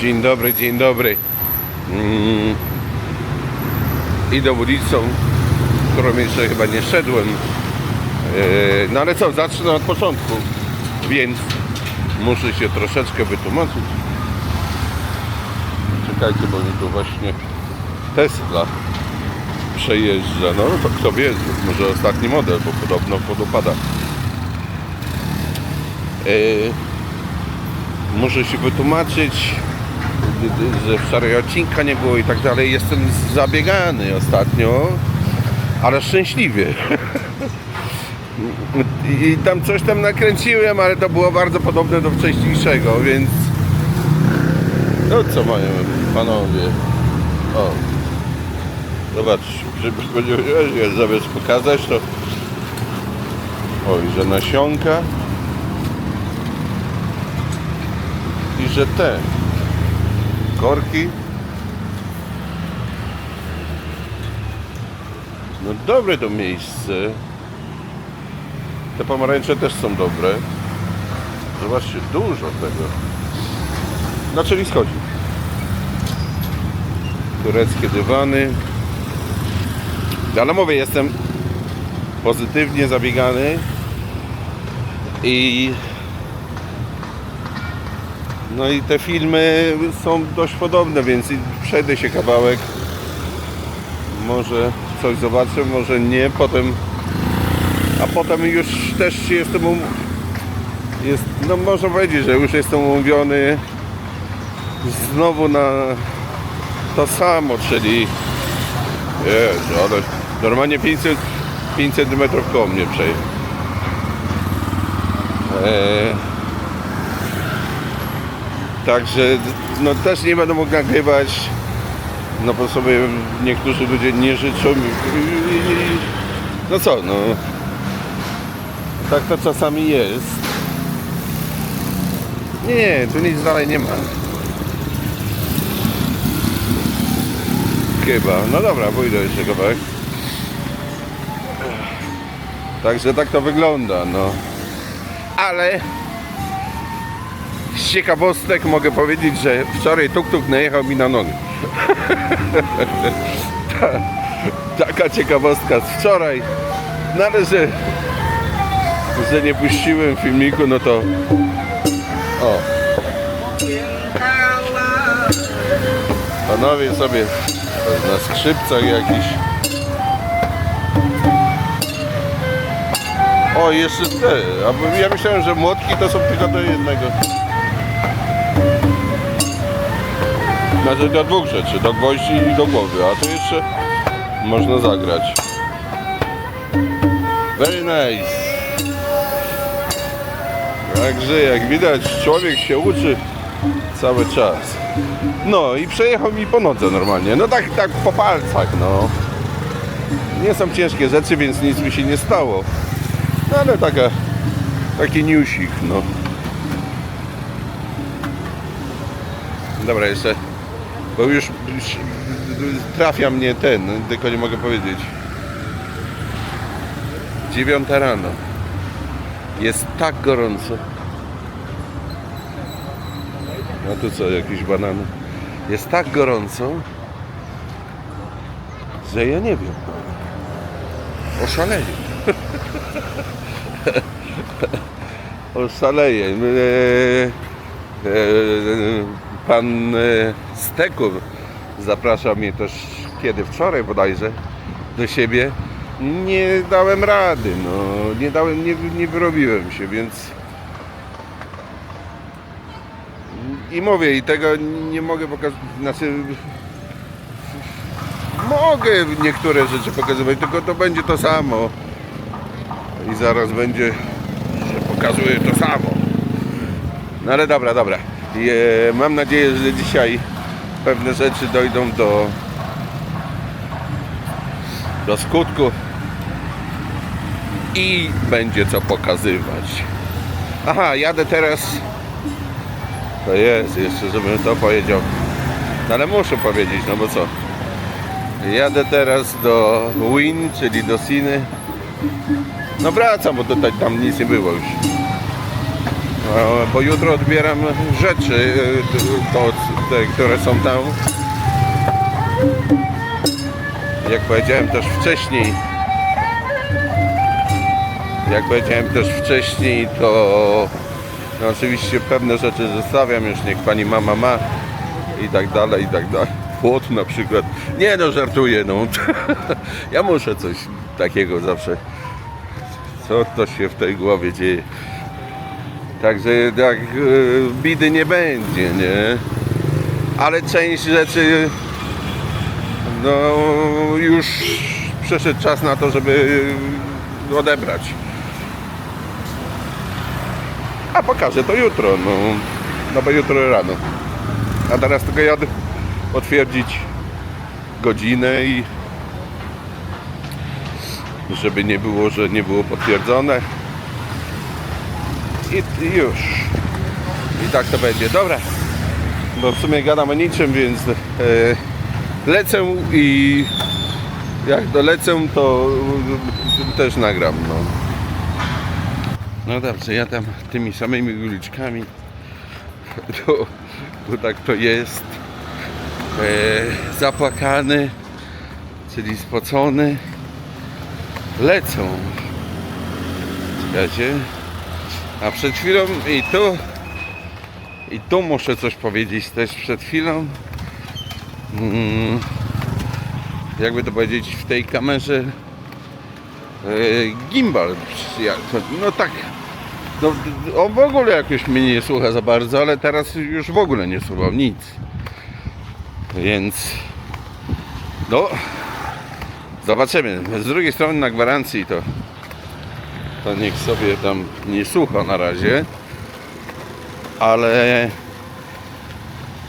dzień dobry, dzień dobry. Mm. Idę ulicą, którą jeszcze chyba nie szedłem. Yy, No ale co, zacznę od początku. Więc muszę się troszeczkę wytłumaczyć. Czekajcie, bo mi tu właśnie Tesla przejeżdża. No to kto wie, może ostatni model, bo podobno podopada. Yy, muszę się wytłumaczyć, że wczoraj odcinka nie było i tak dalej. Jestem zabiegany ostatnio, ale szczęśliwie. I tam coś tam nakręciłem, ale to było bardzo podobne do wcześniejszego, więc no co mają panowie? O, zobacz, żeby zamiast pokazać to oj, że nasionka i że te korki no dobre to miejsce. Te pomarańcze też są dobre. Zobaczcie, dużo tego. No czyli schodzi? Tureckie dywany. Ale mówię, jestem pozytywnie zabiegany i no i te filmy są dość podobne, więc przejdę się kawałek. Może coś zobaczę, może nie. Potem, a potem już też jestem um... jest, no można powiedzieć, że już jestem umówiony znowu na to samo, czyli Jezu, ale normalnie 500, 5 cm koło mnie przejdzie. Eee, Także no też nie będę mógł nagrywać, no bo sobie niektórzy ludzie nie życzą. No co, no tak to czasami jest. Nie, tu nic dalej nie ma. Chyba. No dobra, pójdę jeszcze kawałek. Także tak to wygląda, no. Ale ciekawostek mogę powiedzieć, że wczoraj tuk-tuk najechał mi na nogę. Ta, taka ciekawostka z wczoraj. No że, że nie puściłem filmiku, no to o. Panowie sobie na skrzypcach jakiś. O, jeszcze te. Ja myślałem, że młotki to są tylko do jednego. Znaczy do dwóch rzeczy, do gwoździ i do głowy, a tu jeszcze można zagrać. Very nice. Także jak widać człowiek się uczy cały czas. No i przejechał mi po nodze normalnie. No tak, tak po palcach, no. Nie są ciężkie rzeczy, więc nic mi się nie stało. No ale taka, taki newsik, no. Dobra, jeszcze, bo już, trafia mnie ten, tylko nie mogę powiedzieć. Dziewiąta rano. Jest tak gorąco. No tu co, jakieś banany. Jest tak gorąco, że ja nie wiem. Oszaleję. Oszaleję. Eee, eee, Pan Stekur zapraszał mnie też kiedy wczoraj bodajże do siebie. Nie dałem rady, no nie dałem, nie, nie wyrobiłem się, więc i mówię, i tego nie mogę pokazać, znaczy mogę niektóre rzeczy pokazywać, tylko to będzie to samo i zaraz będzie, że pokazuje to samo. No ale dobra, dobra. I, mam nadzieję, że dzisiaj pewne rzeczy dojdą do do skutku i będzie co pokazywać. Aha, jadę teraz to jest, jeszcze żebym to powiedział. No ale muszę powiedzieć, no bo co? Jadę teraz do Win, czyli do Siny. No wracam, bo tutaj tam nic nie było już. Bo jutro odbieram rzeczy, y, to, te, które są tam. Jak powiedziałem też wcześniej, jak powiedziałem też wcześniej, to no oczywiście pewne rzeczy zostawiam, już niech pani mama ma i tak dalej, i tak dalej. Płot na przykład. Nie no, żartuję, no. ja muszę coś takiego zawsze. Co to się w tej głowie dzieje? Także tak e, bidy nie będzie, nie? Ale część rzeczy no już przyszedł czas na to, żeby odebrać. A pokażę to jutro, no, no bo jutro rano. A teraz tylko jadę potwierdzić godzinę i żeby nie było, że nie było potwierdzone. I, już. I tak to będzie. Dobra. Bo w sumie gadam o niczym, więc e, lecę i jak dolecę, to też nagram. No. no dobrze, ja tam tymi samymi uliczkami, to, bo tak to jest, e, zapłakany, czyli spocony, lecą. Czekajcie. A przed chwilą i tu i tu muszę coś powiedzieć też przed chwilą. Mm, jakby to powiedzieć w tej kamerze e, gimbal. No tak. No, on w ogóle jakoś mnie nie słucha za bardzo, ale teraz już w ogóle nie słuchał nic. Więc no zobaczymy. Z drugiej strony na gwarancji to to niech sobie tam nie słucha na razie. Ale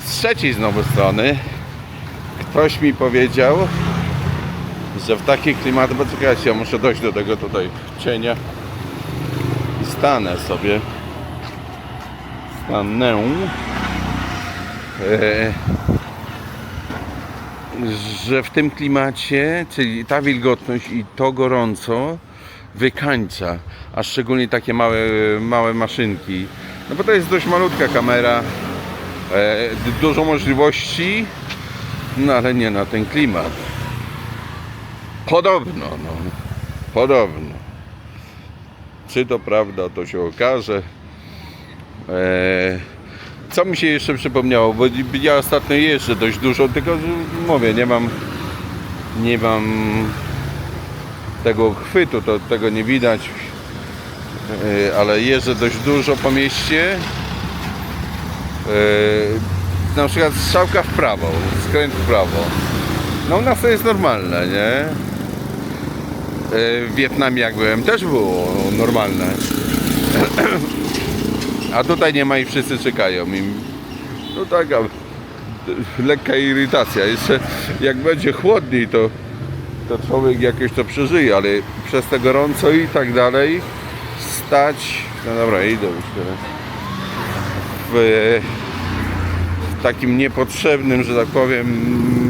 z trzeciej znowu strony ktoś mi powiedział, że w takich klimatach, bo czekajcie, ja muszę dojść do tego tutaj cienia i stanę sobie. Stanę. E, że w tym klimacie, czyli ta wilgotność i to gorąco wykańcza, a szczególnie takie małe, małe maszynki. No bo to jest dość malutka kamera, e, dużo możliwości, no ale nie na ten klimat. Podobno, no, podobno. Czy to prawda, to się okaże. E, co mi się jeszcze przypomniało, bo ja ostatnio jeżdżę dość dużo, tylko mówię, nie mam nie mam tego chwytu, to tego nie widać, Yy, ale jeżdżę dość dużo po mieście. Yy, Na przykład strzałka w prawo, skręt w prawo. No u nas to jest normalne, nie? Yy, W Wietnamie jak byłem też było normalne. A tutaj nie ma i wszyscy czekają. I no taka lekka irytacja. Jeszcze jak będzie chłodniej to to człowiek jakoś to przeżyje, ale przez te gorąco i tak dalej stać, no dobra, idę już teraz, w, w takim niepotrzebnym, że tak powiem,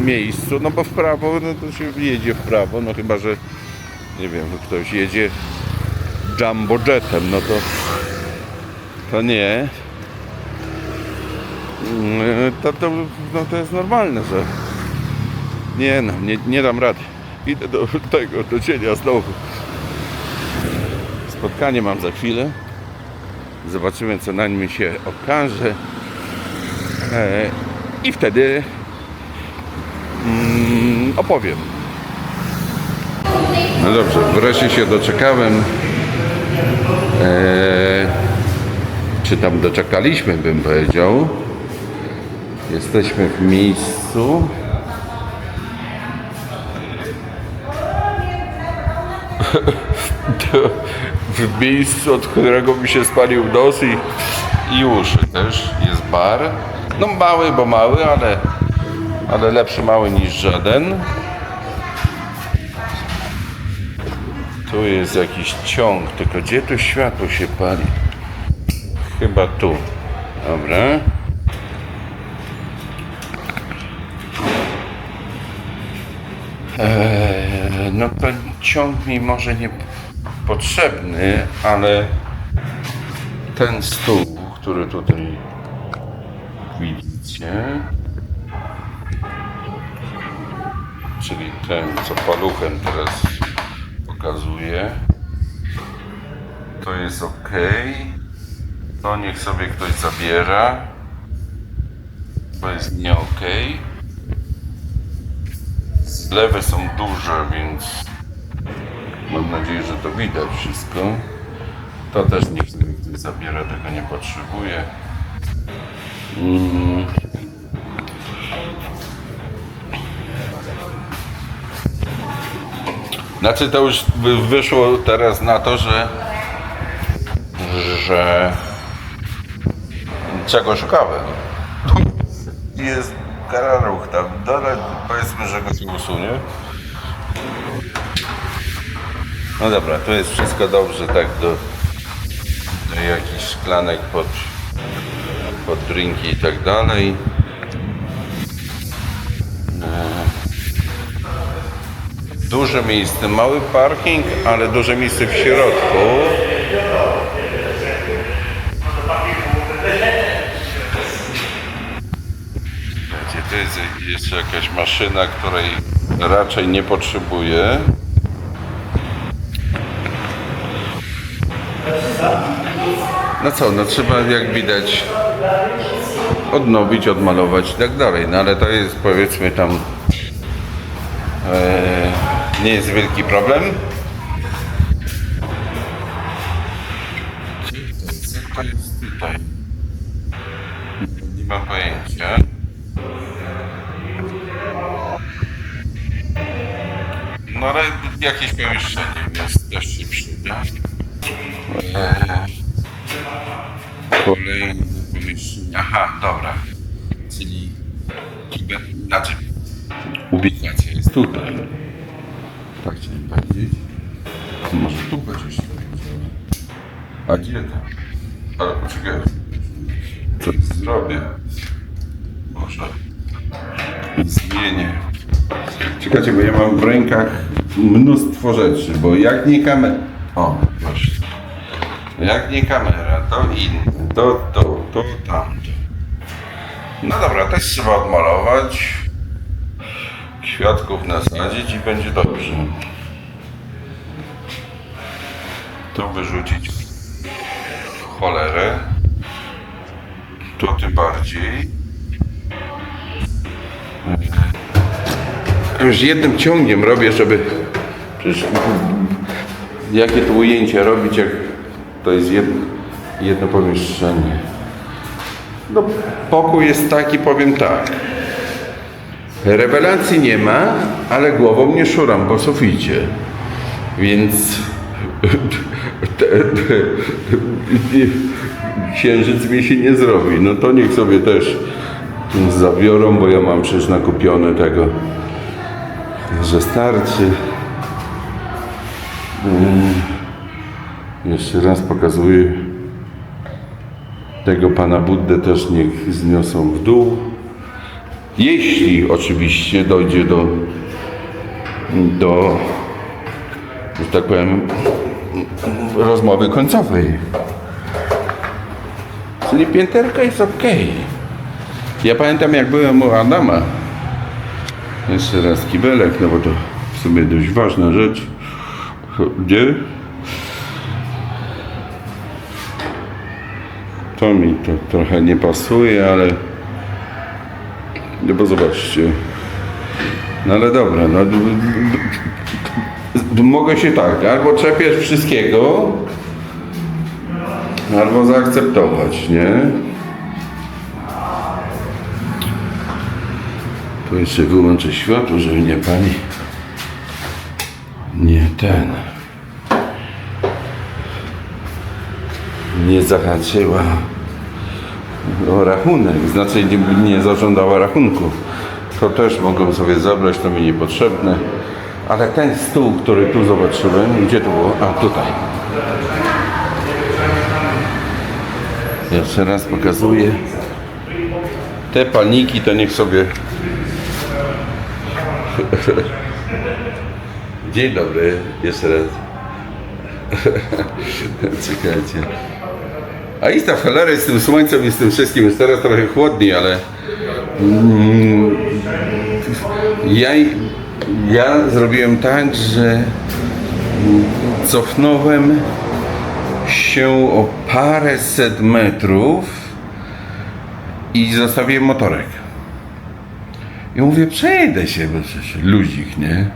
miejscu, no bo w prawo, no to się jedzie w prawo, no chyba, że nie wiem, ktoś jedzie jumbo jetem, no to to nie. Mm, To, to, no to jest normalne, że nie no, nie, nie dam rady. Idę do tego, do cienia znowu. Spotkanie mam za chwilę. Zobaczymy, co na nim się okaże. E, I wtedy mm, opowiem. No dobrze, wreszcie się doczekałem. E, czy tam doczekaliśmy, bym powiedział. Jesteśmy w miejscu. W miejscu, od którego mi się spalił nos i, i uszy też jest bar. No mały, bo mały, ale, ale lepszy mały niż żaden. Tu jest jakiś ciąg, tylko gdzie tu światło się pali? Chyba tu. Dobra. Eee, no to ciąg mi może nie potrzebny, ale ten stół, który tutaj widzicie, czyli ten, co paluchem teraz pokazuje, to jest ok. To niech sobie ktoś zabiera. To jest nie ok. Zlewy są duże, więc mam nadzieję, że to widać wszystko. To też sobie ktoś zabiera, tego nie potrzebuje. Mm. Znaczy to już wyszło teraz na to, że że czego szukałem. Jest kararuch tam, dalej powiedzmy, że go usunie. No dobra, tu jest wszystko dobrze, tak do, do jakichś szklanek pod, pod drinki i tak dalej. Duże miejsce, mały parking, ale duże miejsce w środku. Wiecie, to jest jakaś maszyna, której raczej nie potrzebuję. No co, no trzeba jak widać odnowić, odmalować i tak dalej. No ale to jest powiedzmy tam e, nie jest wielki problem. Jakieś pomieszczenie jest też się przyda. Eee, Kolejne pomieszczenie. Aha, dobra. Czyli kiber, znaczy ubikacja jest tutaj. Tak chciałem powiedzieć. Może tu będziesz się A gdzie tam? Ale poczekaj. Co zrobię? Może zmienię. Czekajcie, bo ja mam w rękach mnóstwo rzeczy, bo jak nie kamera... O, proszę. Jak nie kamera, to inne, to, to, to, tamto. No dobra, też trzeba odmalować, kwiatków nasadzić i będzie dobrze. To wyrzucić w cholerę, to tym bardziej. Już jednym ciągiem robię, żeby... Jakie to ujęcie robić, jak to jest jedno, jedno pomieszczenie. No, pokój jest taki, powiem tak. Rewelacji nie ma, ale głową nie szuram po suficie. Więc księżyc mi się nie zrobi. No to niech sobie też zabiorą, bo ja mam przecież nakupione tego, że starczy. Mm. Jeszcze raz pokazuję tego pana Buddę też niech zniosą w dół. Jeśli oczywiście dojdzie do do że tak powiem rozmowy końcowej. Czyli pięterka jest ok. Ja pamiętam jak byłem u Adama. Jeszcze raz kibelek, no bo to w sumie dość ważna rzecz. Gdzie? To mi to trochę nie pasuje, ale no bo zobaczcie. No ale dobra, no mogę się tak, albo czepiać wszystkiego, albo zaakceptować, nie? Tu jeszcze wyłączę światło, żeby nie pani nie ten nie zahaczyła o rachunek, znaczy nie, nie zażądała rachunku. To też mogą sobie zabrać, to mi niepotrzebne. Ale ten stół, który tu zobaczyłem, gdzie to było? A tutaj. Jeszcze raz pokazuję. Te paniki to niech sobie. Dzień dobry, jeszcze raz. Czekajcie. A i ta cholera z tym słońcem i z tym wszystkim jest teraz trochę chłodniej, ale mm, ja, ja zrobiłem tak, że cofnąłem się o paręset metrów i zostawiłem motorek. I mówię, przejdę się, bo przecież luzik, nie?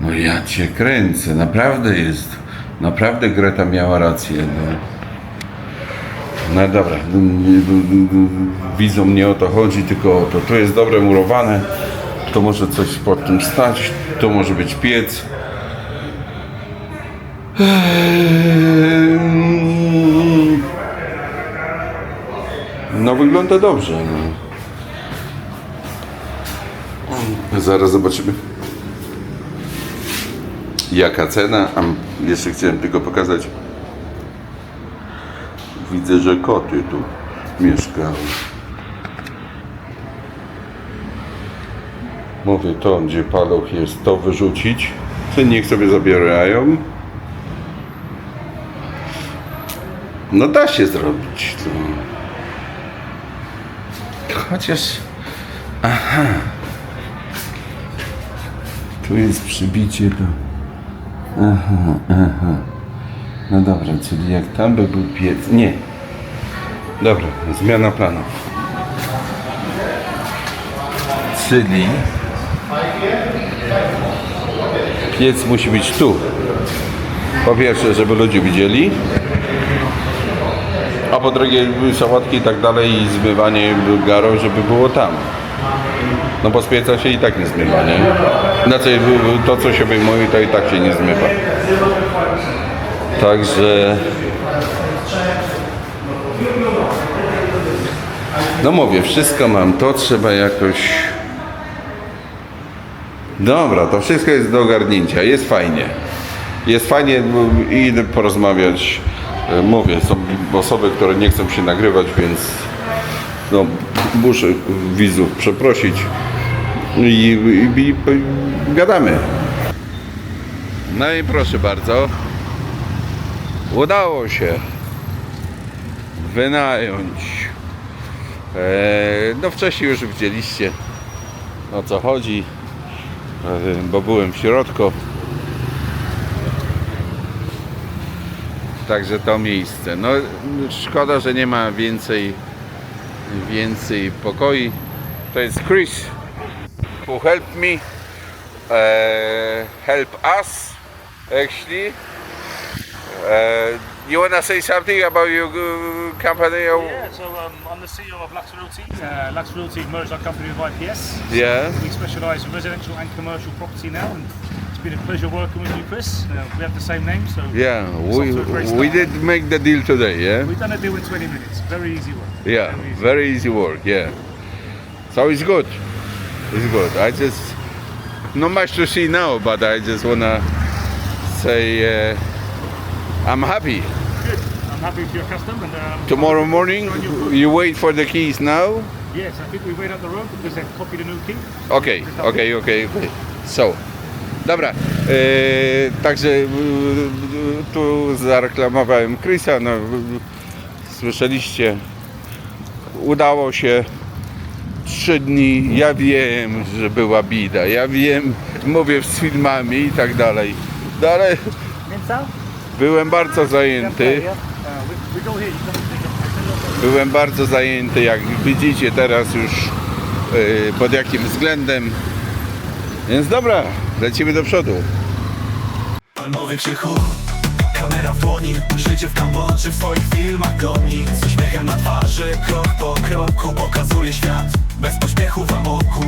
No ja cię kręcę, naprawdę jest, naprawdę Greta miała rację, no. No dobra, widzą mnie o to chodzi, tylko o to, tu jest dobre murowane, to może coś pod tym stać, to może być piec. Ehm, No wygląda dobrze. No. Zaraz zobaczymy. Jaka cena? Jeszcze chciałem tylko pokazać. Widzę, że koty tu mieszkają. Mówię to, gdzie paluch jest, to wyrzucić. Czy niech sobie zabierają. No da się zrobić. To... Chociaż... Aha. Tu jest przybicie to... Aha, aha. No dobra, czyli jak tam by był piec... Nie. Dobra, zmiana planów. Czyli... Piec musi być tu. Po pierwsze, żeby ludzie widzieli. A po drugie, sałatki i tak dalej i zmywanie garo, żeby było tam. No bo z pieca się i tak nie zmywa, nie? Znaczy to co się wyjmuje to i tak się nie zmywa. Także... No mówię, wszystko mam, to trzeba jakoś... Dobra, to wszystko jest do ogarnięcia, jest fajnie. Jest fajnie idę porozmawiać. E, Mówię, są osoby, które nie chcą się nagrywać, więc no, muszę widzów przeprosić i, i, i, i gadamy. No i proszę bardzo, udało się wynająć. E, no wcześniej już widzieliście o co chodzi, e, bo byłem w środku. Także to miejsce. No szkoda, że nie ma więcej więcej pokoi. To jest Chris who helped me uh, help us actually. Uh, you wanna say something about your uh, company? Or... Yeah, so um, I'm the CEO of Lux Realty. Uh, Lux Realty merged our company with IPS. Yeah. We specialise in residential and commercial property now, and it's been a pleasure working with you, Chris. Uh, we have the same name, so Yeah, we, to we did make the deal today, yeah? We've done a deal in 20 minutes. Very easy work. Yeah, Very easy. very easy work, yeah. So it's good. It's good. I just, not much to see now, but I just wanna say uh, I'm happy. Good. I'm happy with your custom. And um, Tomorrow morning, you wait for the keys now? Yes, I think we wait up the road because they've copied a new key. Okej, okej, okej. So, dobra. E, także e, tu zareklamowałem Chrisa. No, słyszeliście, udało się. Trzy dni, ja wiem, że była bida, ja wiem, mówię z filmami i tak dalej. No, ale Mental? Byłem bardzo zajęty. Byłem bardzo zajęty, jak widzicie teraz już yy, pod jakim względem. Więc dobra, lecimy do przodu. Palmowy krzychu Kamera w dłoni Życie w Kambodży w twoich filmach goni Z uśmiechem na twarzy Krok po kroku pokazuje świat Bez pośpiechu w amoku